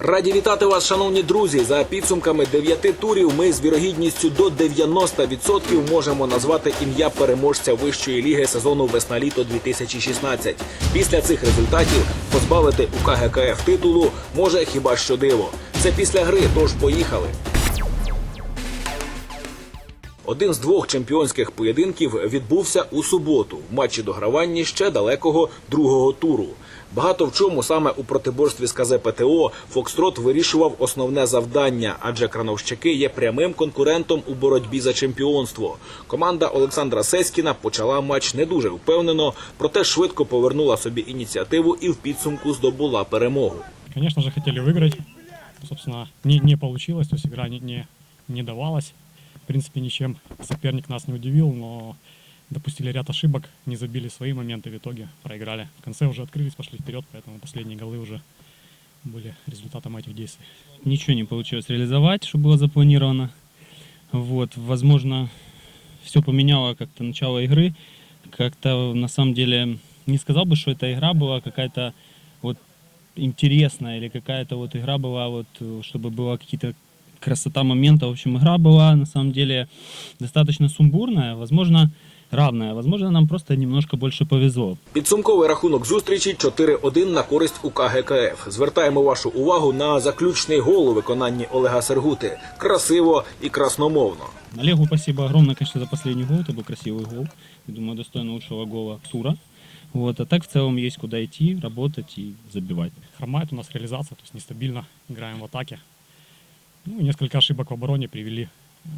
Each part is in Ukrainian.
Раді вітати вас, шановні друзі. За підсумками дев'яти турів ми з вірогідністю до 90% можемо назвати ім'я переможця вищої ліги сезону весна-літо 2016. Після цих результатів позбавити УКГКФ титулу може хіба що диво. Це після гри, тож поїхали. Один з двох чемпіонських поєдинків відбувся у суботу в матчі дограванні ще далекого другого туру. Багато в чому саме у протиборстві з КЗ ПТО Фокстрот вирішував основне завдання, адже крановщики є прямим конкурентом у боротьбі за чемпіонство. Команда Олександра Сеськіна почала матч не дуже впевнено, проте швидко повернула собі ініціативу і в підсумку здобула перемогу. Конечно же, хотели выиграть. Собственно, не, не получилось, то есть не, не, не давалась. Принципе, ничем соперник нас не удивил, но допустили ряд ошибок, не забили свои моменты, в итоге проиграли. В конце уже открылись, пошли вперед, поэтому последние голы уже были результатом этих действий. ничего не получилось реализовать, что было запланировано. Вот, возможно, все поменяло как-то начало игры. Как-то на самом деле не сказал бы, что эта игра была какая-то вот интересная или какая-то вот игра была вот, э, чтобы была какие-то красота момента. В общем, игра была на самом деле достаточно сумбурная, возможно, равная. Возможно, нам просто немножко больше повезло. Підсумковий рахунок зустрічі 4-1 на користь УКГКФ. Звертаємо вашу увагу на заключний гол у виконанні Олега Сергути. Красиво і красномовно. Олегу спасибо огромное, конечно, за последний гол. Это был красивый гол. Я думаю, достойно лучшего гола тура. Вот. А так в целом есть куда идти, работать и забивать. Хромает у нас реализация, то есть нестабильно играем в атаке. Ну, несколько ошибок в обороне привели э,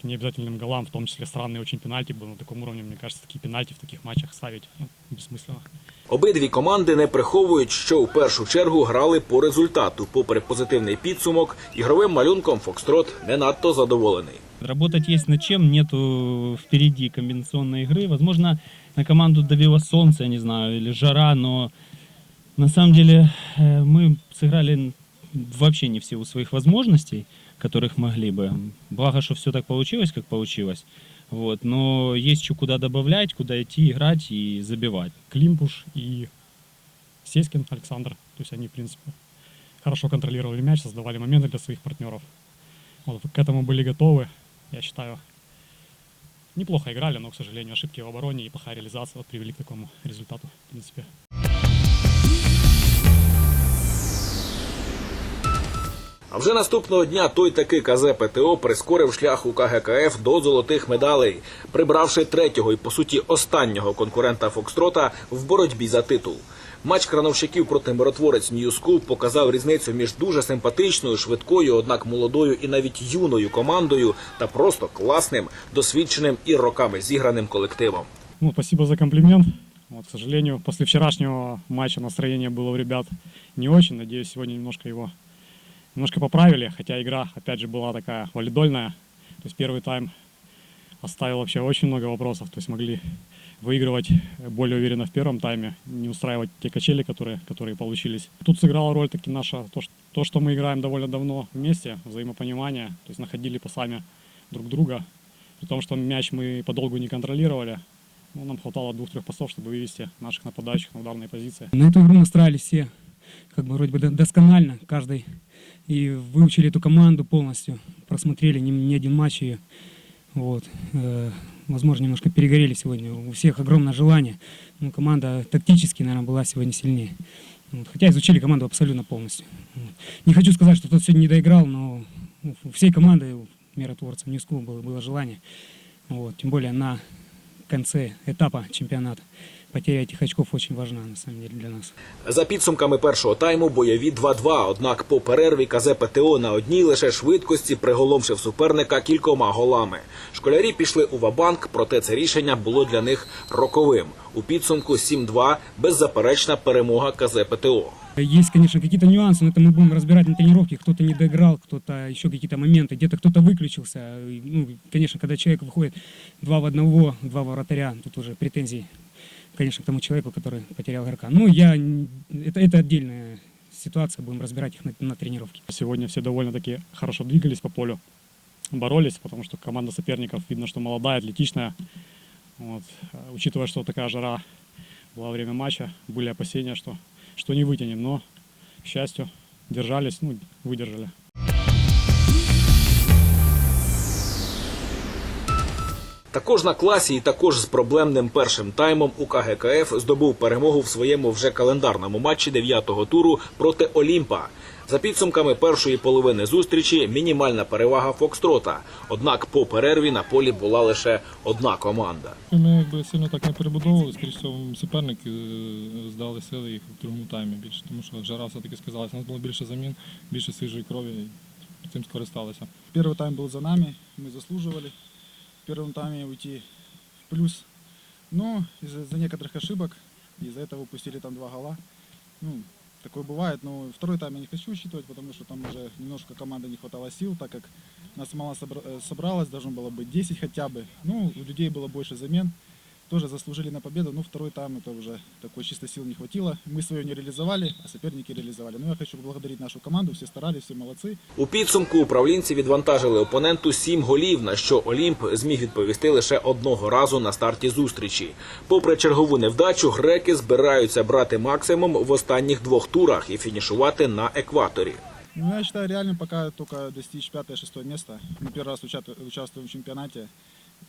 к необязательным голам, в том числе странный очень пенальти был на таком уровне. Мне кажется, такие пенальти в таких матчах ставить ну, бессмысленно. Обидві команди не приховують, що у першу чергу грали по результату. Попри позитивний підсумок, ігровим малюнком Фокстрот не надто задоволений. Работать есть над чем, нету впереди комбинационной игры. Возможно, на команду давило солнце, я не знаю, или жара, но на самом деле э, мы сыграли вообще не в силу своих возможностей, которых могли бы. Благо, что все так получилось, как получилось. Вот. Но есть еще куда добавлять, куда идти, играть и забивать. Климпуш и Сеськин Александр. То есть они, в принципе, хорошо контролировали мяч, создавали моменты для своих партнеров. Вот, к этому были готовы, я считаю. Неплохо играли, но, к сожалению, ошибки в обороне и плохая реализация вот привели к такому результату, в принципе. А вже наступного дня той таки КЗ ПТО прискорив шлях у КГКФ до золотих медалей, прибравши третього і по суті останнього конкурента Фокстрота в боротьбі за титул. Матч крановщиків проти миротворець Ньюскул показав різницю між дуже симпатичною, швидкою, однак молодою і навіть юною командою та просто класним, досвідченим і роками зіграним колективом. Ну, спасибо за комплимент. Вот, к сожалению, после вчерашнего матча настроение было у ребят не очень. Надеюсь, сегодня немножко его немножко поправили, хотя игра, опять же, была такая валидольная. То есть первый тайм оставил вообще очень много вопросов. То есть могли выигрывать более уверенно в первом тайме, не устраивать те качели, которые, которые получились. Тут сыграла роль таки наша, то что, то, что мы играем довольно давно вместе, взаимопонимание, то есть находили пасами друг друга, при том, что мяч мы подолгу не контролировали, ну, нам хватало двух-трех пасов, чтобы вывести наших нападающих на ударные позиции. На эту игру настраивались все, как бы вроде бы до- досконально, каждый. И выучили эту команду полностью, просмотрели не, не один матч ее. Вот. Э, возможно, немножко перегорели сегодня. У всех огромное желание. Но команда тактически, наверное, была сегодня сильнее. Вот. Хотя изучили команду абсолютно полностью. Вот. Не хочу сказать, что кто-то сегодня не доиграл, но у всей команды, у миротворцев Ньюскул было, было желание. Вот. Тем более на конце этапа чемпионата. Потеря этих очков очень важна, на самом деле, для нас. За підсумками першого тайму бойові 2-2, однак по перерві КЗ ПТО на одній лише швидкості приголомшив суперника кількома голами. Школярі пішли у вабанк, проте це рішення було для них роковим. У підсумку 7-2 беззаперечна перемога КЗ ПТО. Есть, конечно, какие-то нюансы, но это мы будем разбирать на тренировке. Кто-то не доиграл, кто-то еще какие-то моменты, где-то кто-то выключился. И, Ну, конечно, когда человек выходит два в одного, два вратаря, тут уже претензии, конечно, к тому человеку, который потерял игрока. Ну, я... Это, это отдельная ситуация, будем разбирать их на, на тренировке. Сегодня все довольно-таки хорошо двигались по полю, боролись, потому что команда соперников видно, что молодая, атлетичная. Вот. А Учитывая, что такая жара была во время матча, были опасения, что, что не вытянем, но, к счастью, держались, ну, выдержали. Також на класі і також з проблемним першим таймом у КГКФ здобув перемогу в своєму вже календарному матчі дев'ятого туру проти Олімпа. За підсумками першої половини зустрічі мінімальна перевага Фокстрота. Однак по перерві на полі була лише одна команда. Ми якби сильно так не перебудовували, скоріш всього, суперники е, здали сили їх в другому таймі більше, тому що жара все-таки сказалася. У нас було більше замін, більше свіжої крові, і цим скористалися. Первый тайм был за нами, мы заслуживали в Первом тайме уйти в плюс. Но из-за некоторых ошибок, из-за этого упустили там два гола. Ну, такое бывает, но второй тайм я не хочу учитывать, потому что там уже немножко команды не хватало сил, так как нас мало собра- э, собралось, должно было быть 10 хотя бы. Ну, у людей было больше замен, тоже заслужили на победу, но второй тайм это уже такой чисто сил не хватило. Мы свое не реализовали, а соперники реализовали. Но я хочу поблагодарить нашу команду, все старались, все молодцы. У підсумку управлінці відвантажили опоненту сім голів, на що Олімп зміг відповісти лише одного разу на старті зустрічі. Попри чергову невдачу, греки збираються брати максимум в останніх двох турах і фінішувати на екваторі. Ну, я считаю, реально пока только достичь пятое-шестое место. Мы первый раз уча- участвуем в чемпионате.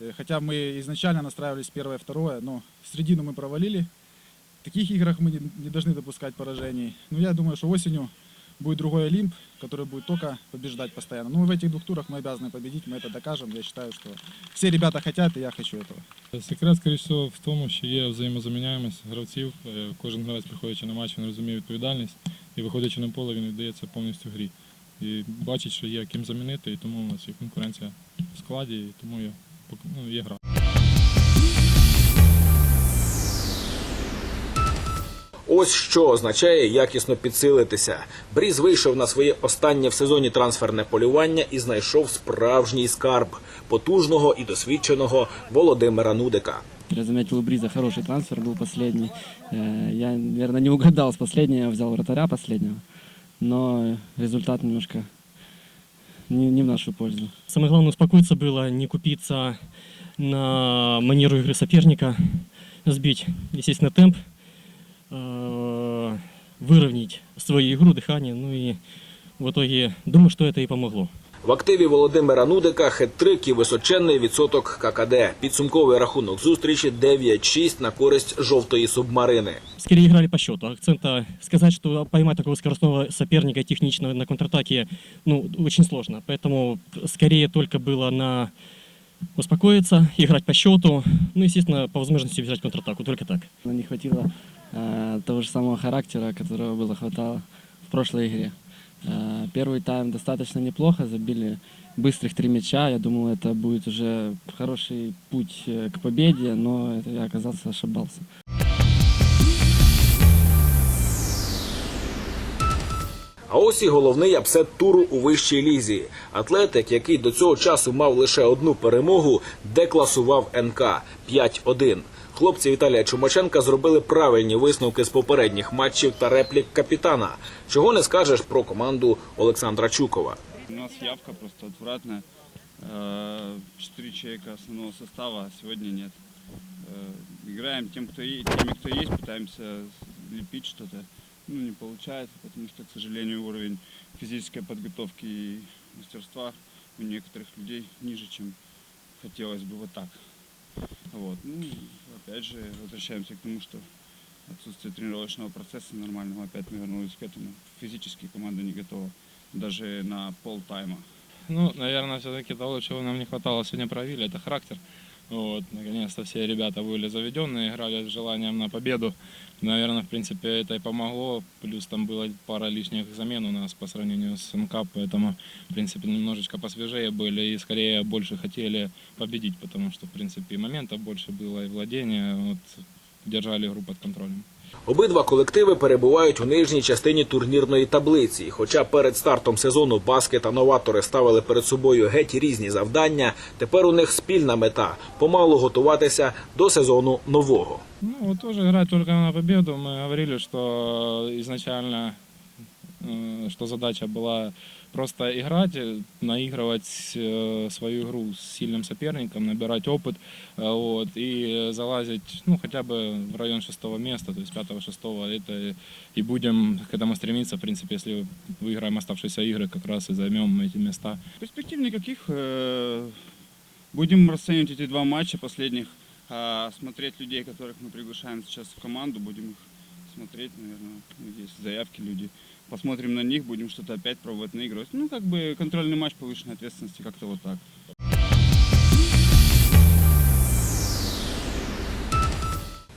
Э, Хотя мы изначально настраивались первое-второе, но середину мы провалили. В таких играх мы не, не должны допускать поражений. Но я думаю, что осенью будет другой Олимп, который будет только побеждать постоянно. Ну, в этих двух турах мы обязаны победить, мы это докажем. Я считаю, что все ребята хотят, и я хочу этого. Секрет, скоріш всього, в тому, що є взаємозаміняємість гравців. Е, Кожен гравець, приходячи на матч, він розуміє відповідальність і виходячи на поле, він віддається повністю грі. І бачить, що є ким замінити, і тому у нас є конкуренція в складі, і тому є, пок- ну, є гра. Ось що означає якісно підсилитися. Бріз вийшов на своє останнє в сезоні трансферне полювання і знайшов справжній скарб потужного і досвідченого Володимира Нудика. Я заметил у Бриза хороший трансфер был последний. Э, Я, наверное, не угадал с последнего, я взял вратаря последнего. Но результат немножко не, не в нашу пользу. Самое главное успокоиться было, не купиться на манеру игры соперника, сбить, естественно, темп, э, выровнять свою игру, дыхание. Ну и в итоге думаю, что это и помогло. В активі Володимира Нудика хет-трик і височенний відсоток ККД. Підсумковий рахунок зустрічі 9-6 на користь жовтої субмарини. Скорее играли по счету. Акцента сказать, что поймать такого скоростного соперника техничного на контратаке, ну, очень сложно. Поэтому скорее только было на успокоиться, играть по счету, ну, естественно, по возможности бежать контратаку, только так. Но не хватило э, того же самого характера, которого было хватало в прошлой игре. Э, первый тайм достаточно неплохо, забили быстрых три мяча. Я думал, это будет уже хороший путь э, к победе, но это я оказался ошибался. А ось і головний апсет туру у вищій лізі. Атлетик, який до цього часу мав лише одну перемогу, декласував НК 5-1. Хлопці Віталія Чумаченка зробили правильні висновки з попередніх матчів та реплік капітана. Чого не скажеш про команду Олександра Чукова. У нас явка просто отвратная. Э, Четыре человека основного состава, а сегодня нет. Э, Играем тем, кто, е- теми, кто есть, пытаемся лепить что-то. Ну, не получается, потому что, к сожалению, уровень физической подготовки и мастерства у некоторых людей ниже, чем хотелось бы вот так. Вот. Ну, опять же, возвращаемся к тому, что отсутствие тренировочного процесса нормального, опять мы вернулись к этому. Физически команда не готова даже на полтайма. Ну, наверное, все-таки того, чего нам не хватало сегодня проявили, это характер. Вот, наконец-то все ребята были заведенные, играли с желанием на победу. Наверное, в принципе, это и помогло. Плюс там было пара лишних замен у нас по сравнению с НК, поэтому, в принципе, немножечко посвежее были и скорее больше хотели победить, потому что, в принципе, и моментов больше было, и владения. Вот, держали игру под контролем. Обидва колективи перебувають у нижній частині турнірної таблиці. Хоча перед стартом сезону баски та новатори ставили перед собою геть різні завдання, тепер у них спільна мета помалу готуватися до сезону нового. Ну, теж грати тільки на перемогу. Ми говорили, що изначально э, что задача была просто играть, наигрывать свою игру с сильным соперником, набирать опыт вот, и залазить ну, хотя бы в район шестого места, то есть пятого-шестого. Это и будем к этому стремиться, в принципе, если выиграем оставшиеся игры, как раз и займем эти места. Перспектив никаких. Будем расценивать эти два матча последних, а смотреть людей, которых мы приглашаем сейчас в команду, будем их смотреть, наверное, ну, есть заявки люди. Посмотрим на них, будем что-то опять пробовать наигрывать. Ну, как бы контрольный матч повышенной ответственности, как-то вот так.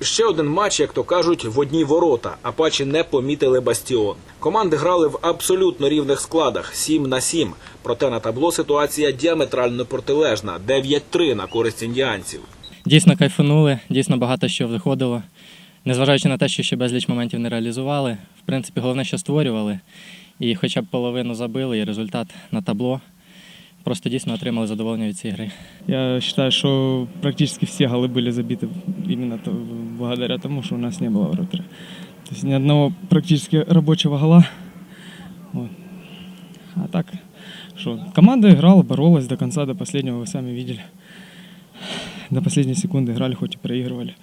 Ще один матч, як то кажуть, в одні ворота. Апачі не помітили бастіон. Команди грали в абсолютно рівних складах 7 на 7. Проте на табло ситуація діаметрально протилежна 9-3 на користь індіанців. Дійсно кайфанули, дійсно багато що виходило. Незважаючи на те, що ще безліч моментів не реалізували, в принципі, головне, що створювали. І хоча б половину забили, і результат на табло. Просто дійсно отримали задоволення від цієї гри. Я считаю, что практически все голы были забиты именно то- благодаря тому, что у нас не было вратаря. То есть ни одного практически рабочего гола. Вот. А так, что команда играла, боролась до конца, до последнего, вы сами видели. До последней секунды играли, хоть и проигрывали.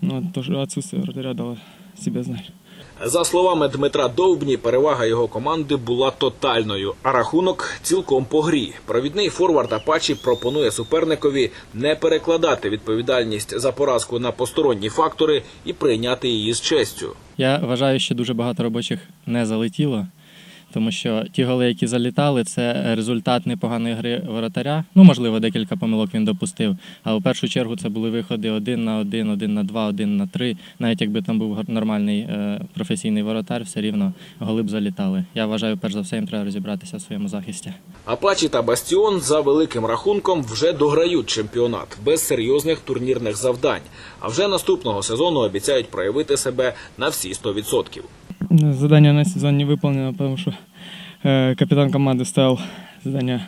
Но то, что отсутствие вратаря дало себя знать. За словами Дмитра Довбні, перевага його команди була тотальною, а рахунок цілком по грі. Провідний форвард Апачі пропонує суперникові не перекладати відповідальність за поразку на посторонні фактори і прийняти її з честю. Я вважаю, що дуже багато робочих не залетіло, тому що ті голи, які залітали, це результат непоганої гри воротаря. Ну, можливо, декілька помилок він допустив. А у першу чергу це були виходи один на один, один на два, один на три. Навіть якби там був нормальний е, професійний воротар, все рівно голи б залітали. Я вважаю, перш за все, їм треба розібратися в своєму захисті. Апачі та Бастіон за великим рахунком вже дограють чемпіонат без серйозних турнірних завдань. А вже наступного сезону обіцяють проявити себе на всі 100%. Задание на сезон не выполнено, потому что э, капитан команды ставил задание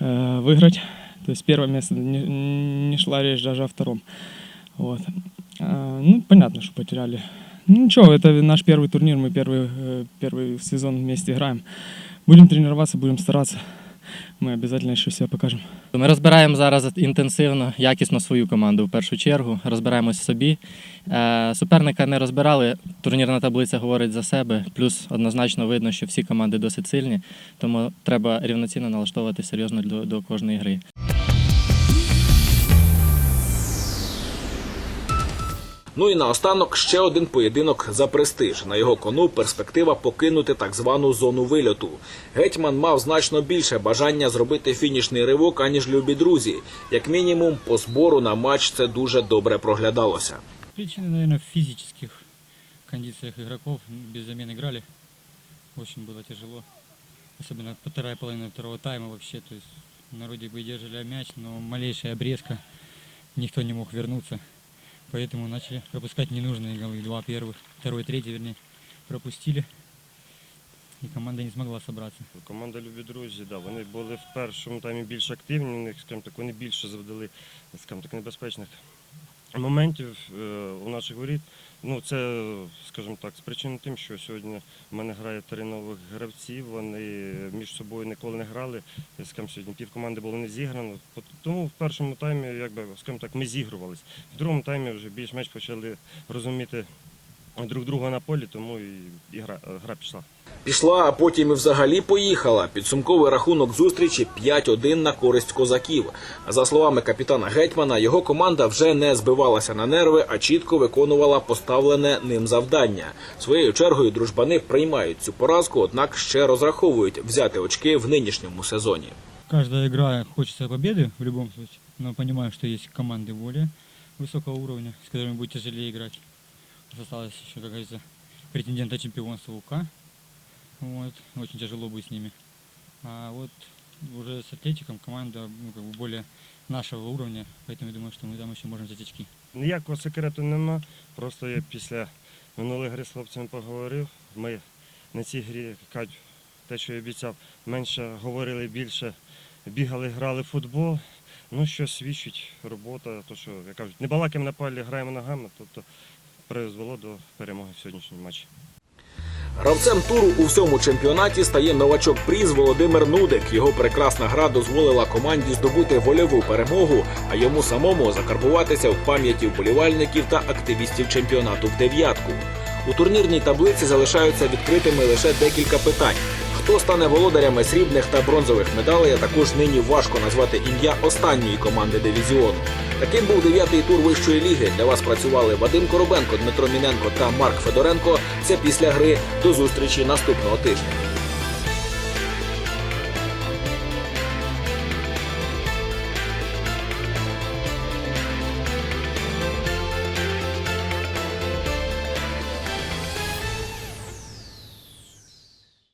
э, выиграть. То есть первое место не, не шла речь даже о втором. Вот. А, ну, понятно, что потеряли. Ну, ничего, это наш первый турнир, мы первый, э, первый сезон вместе играем. Будем тренироваться, будем стараться. Мы обязательно еще себя покажем. Ми розбираємо зараз інтенсивно, якісно свою команду в першу чергу. Розбираємось собі. Е, Суперника не розбирали. Турнірна таблиця говорить за себе. Плюс однозначно видно, що всі команди досить сильні, тому треба рівноцінно налаштовувати серйозно до, до кожної гри. Ну і наостанок ще один поєдинок за престиж. На його кону перспектива покинути так звану зону вильоту. Гетьман мав значно більше бажання зробити фінішний ривок, аніж любі друзі. Як мінімум, по збору на матч це дуже добре проглядалося. Причины, наверное, в физических кондициях игроков. Без замен играли. Очень было тяжело. Особенно вторая половина второго тайма вообще. То есть на вроде бы держали мяч, но малейшая обрезка. Никто не мог вернуться. Поэтому начали пропускать ненужные голы. Два первых, второй, третий, вернее, пропустили. И команда не смогла собраться. Команда Любі друзі, да, вони були в першому таймі більш активні, у них, скажімо так, вони більше завдали скажімо так, небезпечних моментів е, у наших воріт. Ну, це, скажімо так, спричинено тим, що сьогодні в мене грає три нових гравці, вони між собою ніколи не грали. Скажімо, сьогодні пів команди було не зіграно. Тому в першому таймі, якби, скажімо так, ми зігрувались. В другому таймі вже більш-менш почали розуміти друг друга на полі, тому і гра, гра пішла. Пішла, а потім і взагалі поїхала. Підсумковий рахунок зустрічі 5-1 на користь козаків. За словами капітана Гетьмана, його команда вже не збивалася на нерви, а чітко виконувала поставлене ним завдання. Своєю чергою дружбани приймають цю поразку, однак ще розраховують взяти очки в нинішньому сезоні. Каждая игра хочется победы в любом случае, но понимаю, что есть команды более высокого уровня, с которыми будет тяжелее играть. Осталось еще, как говорится, претендента чемпионства УК. Вот, очень тяжело будет с ними. А вот уже с Атлетиком команда ну, как бы более нашего уровня, поэтому я думаю, что мы там еще можем взять очки. Ніякого секрету нема. Просто я після минулої гри з хлопцями поговорив. Ми на цій грі, як кажуть, те, що я обіцяв, менше говорили, більше бігали, грали в футбол. Ну, що свідчить робота, то що, як кажуть, не балакаємо на полі, граємо ногами, тобто призвело до перемоги в сьогоднішньому матчі. Гравцем туру у всьому чемпіонаті стає новачок приз Володимир Нудик. Його прекрасна гра дозволила команді здобути вольову перемогу, а йому самому закарбуватися в пам'яті вболівальників та активістів чемпіонату в дев'ятку. У турнірній таблиці залишаються відкритими лише декілька питань. Хто стане володарями срібних та бронзових медалей, а також нині важко назвати ім'я останньої команди дивізіону. Таким був дев'ятий тур вищої ліги. Для вас працювали Вадим Коробенко, Дмитро Міненко та Марк Федоренко. Це після гри. До зустрічі наступного тижня.